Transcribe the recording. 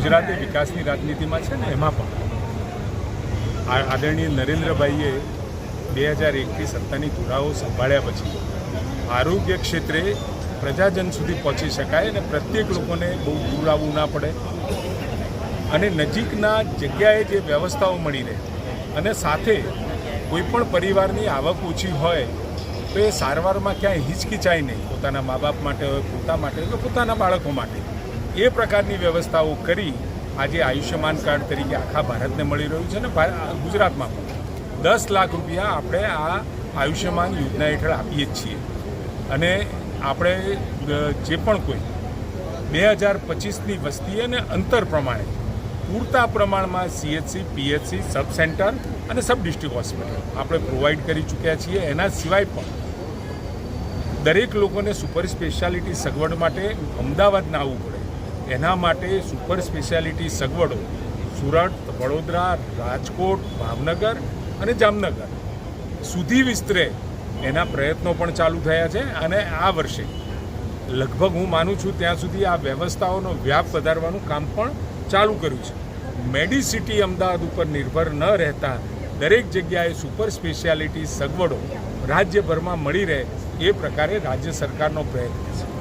ગુજરાતે વિકાસની રાજનીતિમાં છે ને, એમાં પણ. આદરણીય નરેન્દ્રભાઈએ બે હજાર એકથી સત્તાની ધુરાઓ સંભાળ્યા પછી આરોગ્ય ક્ષેત્રે પ્રજાજન સુધી પહોંચી શકાય અને પ્રત્યેક લોકોને બહુ દૂર આવવું ના પડે. અને નજીકના જગ્યાએ જે વ્યવસ્થાઓ મળી રહે અને સાથે કોઈ પણ પરિવારની આવક ઓછી હોય તો એ સારવારમાં ક્યાંય હિચકિચાય નહીં. પોતાના મા બાપ માટે હોય, પોતા માટે હોય કે પોતાના બાળકો માટે. એ પ્રકારની વ્યવસ્થાઓ કરી આજે આયુષ્યમાન કાર્ડ તરીકે આખા ભારતને મળી રહ્યું છે ને ગુજરાતમાં પણ. દસ લાખ રૂપિયા આપણે આ આયુષ્યમાન યોજના હેઠળ આપીએ જ છીએ. અને આપણે જે પણ કોઈ બે હજાર પચીસની વસ્તી અને અંતર પ્રમાણે પૂરતા પ્રમાણમાં સીએચસી પીએચસી સબ સેન્ટર અને સબ ડિસ્ટ્રિક્ટ હોસ્પિટલ આપણે પ્રોવાઈડ કરી ચૂક્યા છીએ. એના સિવાય પણ દરેક લોકોને સુપર સ્પેશિયાલિટી સગવડ માટે અમદાવાદ ના આવવું પડે. એના માટે સુપર સ્પેશિયાલિટી સગવડો. સુરત, વડોદરા, રાજકોટ, ભાવનગર અને જામનગર. સુધી વિસ્તરે એના પ્રયત્નો પણ ચાલુ થયા છે અને આ વર્ષે. લગભગ હું માનું છું ત્યાં સુધી આ વ્યવસ્થાઓનો વ્યાપ વધારવાનું કામ પણ ચાલુ કર્યું છે. મેડિસિટી અમદાવાદ ઉપર નિર્ભર ન રહેતા દરેક જગ્યાએ સુપર સ્પેશિયાલિટી સગવડો રાજ્યભરમાં મળી રહે એ પ્રકારે રાજ્ય સરકારનો પ્રયત્ન છે.